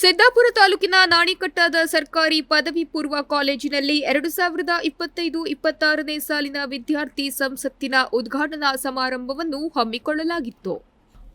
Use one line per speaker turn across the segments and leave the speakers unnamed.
ಸಿದ್ದಾಪುರ ತಾಲೂಕಿನ ನಾಣಿಕಟ್ಟಾದ ಸರ್ಕಾರಿ ಪದವಿ ಪೂರ್ವ ಕಾಲೇಜಿನಲ್ಲಿ ಎರಡು ಸಾವಿರದ ಇಪ್ಪತ್ತೈದು ಇಪ್ಪತ್ತಾರನೇ ಸಾಲಿನ ವಿದ್ಯಾರ್ಥಿ ಸಂಸತ್ತಿನ ಉದ್ಘಾಟನಾ ಸಮಾರಂಭವನ್ನು ಹಮ್ಮಿಕೊಳ್ಳಲಾಗಿತ್ತು.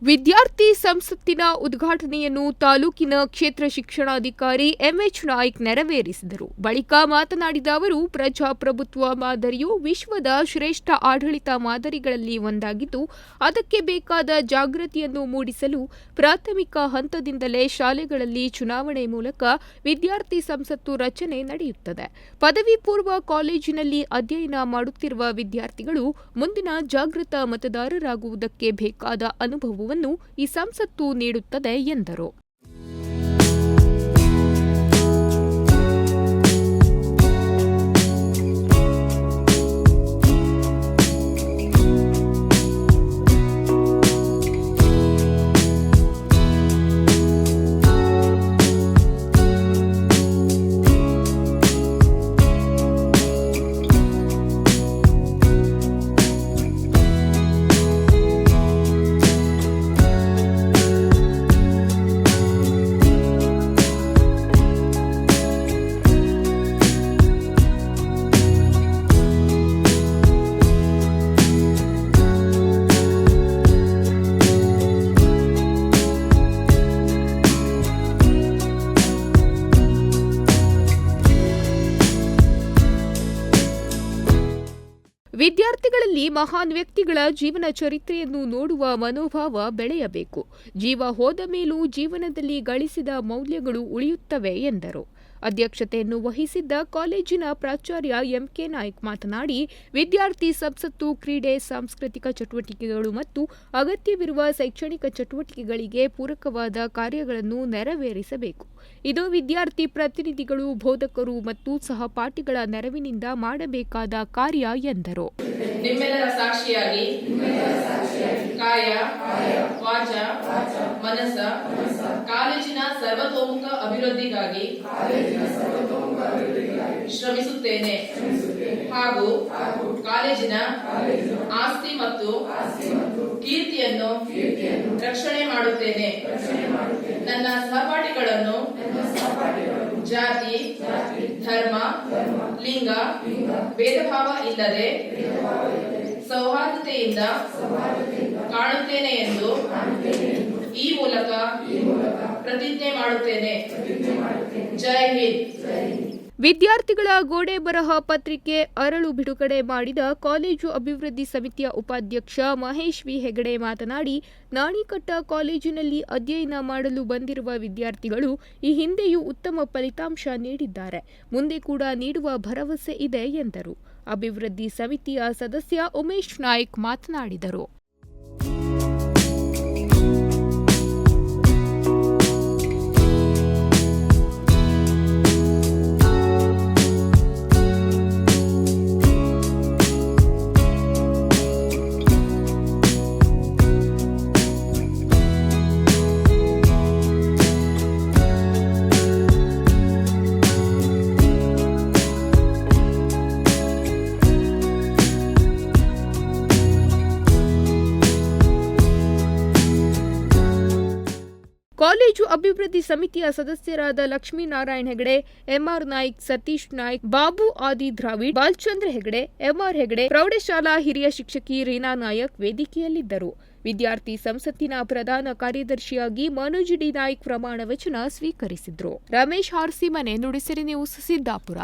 ವಿದ್ಯಾರ್ಥಿ ಸಂಸತ್ತಿನ ಉದ್ಘಾಟನೆಯನ್ನು ತಾಲೂಕಿನ ಕ್ಷೇತ್ರ ಶಿಕ್ಷಣಾಧಿಕಾರಿ ಎಂಎಚ್ ನಾಯ್ಕ್ ನೆರವೇರಿಸಿದರು. ಬಳಿಕ ಮಾತನಾಡಿದ ಅವರು, ಪ್ರಜಾಪ್ರಭುತ್ವ ಮಾದರಿಯು ವಿಶ್ವದ ಶ್ರೇಷ್ಠ ಆಡಳಿತ ಮಾದರಿಗಳಲ್ಲಿ ಒಂದಾಗಿದ್ದು, ಅದಕ್ಕೆ ಬೇಕಾದ ಜಾಗೃತಿಯನ್ನು ಮೂಡಿಸಲು ಪ್ರಾಥಮಿಕ ಹಂತದಿಂದಲೇ ಶಾಲೆಗಳಲ್ಲಿ ಚುನಾವಣೆ ಮೂಲಕ ವಿದ್ಯಾರ್ಥಿ ಸಂಸತ್ತು ರಚನೆ ನಡೆಯುತ್ತದೆ. ಪದವಿ ಪೂರ್ವ ಕಾಲೇಜಿನಲ್ಲಿ ಅಧ್ಯಯನ ಮಾಡುತ್ತಿರುವ ವಿದ್ಯಾರ್ಥಿಗಳು ಮುಂದಿನ ಜಾಗೃತ ಮತದಾರರಾಗುವುದಕ್ಕೆ ಬೇಕಾದ ಅನುಭವವನ್ನು ಈ ಸಂಸತ್ತು ನೀಡುತ್ತದೆ ಎಂದರು. ವಿದ್ಯಾರ್ಥಿಗಳಲ್ಲಿ ಮಹಾನ್ ವ್ಯಕ್ತಿಗಳ ಜೀವನ ಚರಿತ್ರೆಯನ್ನು ನೋಡುವ ಮನೋಭಾವ ಬೆಳೆಯಬೇಕು. ಜೀವ ಹೋದ ಮೇಲೂ ಜೀವನದಲ್ಲಿ ಗಳಿಸಿದ ಮೌಲ್ಯಗಳು ಉಳಿಯುತ್ತವೆ, ಎಂದರು. ಅಧ್ಯಕ್ಷತೆಯನ್ನು ವಹಿಸಿದ್ದ ಕಾಲೇಜಿನ ಪ್ರಾಚಾರ್ಯ ಎಂಕೆ ನಾಯ್ಕ್ ಮಾತನಾಡಿ, ವಿದ್ಯಾರ್ಥಿ ಸಂಸತ್ತು ಕ್ರೀಡೆ, ಸಾಂಸ್ಕೃತಿಕ ಚಟುವಟಿಕೆಗಳು ಮತ್ತು ಅಗತ್ಯವಿರುವ ಶೈಕ್ಷಣಿಕ ಚಟುವಟಿಕೆಗಳಿಗೆ ಪೂರಕವಾದ ಕಾರ್ಯಗಳನ್ನು ನೆರವೇರಿಸಬೇಕು. ಇದು ವಿದ್ಯಾರ್ಥಿ ಪ್ರತಿನಿಧಿಗಳು, ಬೋಧಕರು ಮತ್ತು ಸಹಪಾಠಿಗಳ ನೆರವಿನಿಂದ ಮಾಡಬೇಕಾದ ಕಾರ್ಯ ಎಂದರು.
ನಿಮ್ಮೆಲ್ಲರ ಸಾಕ್ಷಿಯಾಗಿ ಕಾಯ, ವಾಚ ಮನಸ್ಸ, ಕಾಲೇಜಿನ ಸರ್ವತೋಮುಖ ಅಭಿವೃದ್ಧಿಗಾಗಿ ಶ್ರಮಿಸುತ್ತೇನೆ. ಹಾಗೂ ಕಾಲೇಜಿನ ಆಸ್ತಿ ಮತ್ತು ಕೀರ್ತಿಯನ್ನು ರಕ್ಷಣೆ ಮಾಡುತ್ತೇನೆ. ನನ್ನ ಸಹಪಾಠಿಗಳನ್ನು ಜಾತಿ, ಧರ್ಮ, ಲಿಂಗ, ಭೇದಭಾವ ಇಲ್ಲದೆ ಸೌಹಾರ್ದತೆಯಿಂದ ಕಾಣುತ್ತೇನೆ ಎಂದು ಮೂಲಕ ಪ್ರತಿಜ್ಞೆ ಮಾಡುತ್ತೇನೆ. ಜೈ ಹಿಂದ್.
ವಿದ್ಯಾರ್ಥಿಗಳ ಗೋಡೆ ಬರಹ ಪತ್ರಿಕೆ ಅರಳು ಬಿಡುಗಡೆ ಮಾಡಿದ ಕಾಲೇಜು ಅಭಿವೃದ್ಧಿ ಸಮಿತಿಯ ಉಪಾಧ್ಯಕ್ಷ ಮಹೇಶ್ ವಿ. ಹೆಗಡೆ ಮಾತನಾಡಿ ನಾಣಿಕಟ್ಟ ಕಾಲೇಜಿನಲ್ಲಿ ಅಧ್ಯಯನ ಮಾಡಲು ಬಂದಿರುವ ವಿದ್ಯಾರ್ಥಿಗಳು ಈ ಹಿಂದೆಯೂ ಉತ್ತಮ ಫಲಿತಾಂಶ ನೀಡಿದ್ದಾರೆ. ಮುಂದೆ ಕೂಡ ನೀಡುವ ಭರವಸೆ ಇದೆ ಎಂದರು. ಅಭಿವೃದ್ಧಿ ಸಮಿತಿಯ ಸದಸ್ಯ ಉಮೇಶ್ ನಾಯ್ಕ್ ಮಾತನಾಡಿದರು. ಕಾಲೇಜು ಅಭಿವೃದ್ಧಿ ಸಮಿತಿಯ ಸದಸ್ಯರಾದ ಲಕ್ಷ್ಮೀನಾರಾಯಣ ಹೆಗಡೆ, ಎಂಆರ್ ನಾಯ್ಕ್, ಸತೀಶ್ ನಾಯ್ಕ್, ಬಾಬು ಆದಿ ದ್ರಾವಿಡ್, ಬಾಲ್ಚಂದ್ರ ಹೆಗಡೆ, ಎಂಆರ್ ಹೆಗಡೆ, ಪ್ರೌಢಶಾಲಾ ಹಿರಿಯ ಶಿಕ್ಷಕಿ ರೀನಾ ನಾಯಕ್ ವೇದಿಕೆಯಲ್ಲಿದ್ದರು. ವಿದ್ಯಾರ್ಥಿ ಸಂಸತ್ತಿನ ಪ್ರಧಾನ ಕಾರ್ಯದರ್ಶಿಯಾಗಿ ಮನೋಜ್ ಡಿ ನಾಯ್ಕ್ ಪ್ರಮಾಣ ವಚನ ಸ್ವೀಕರಿಸಿದ್ರು. ರಮೇಶ್ ಹಾರ್ಸಿಮನೆ ನುಡಿಸಿರಿ ನ್ಯೂಸ್ ಸಿದ್ದಾಪುರ.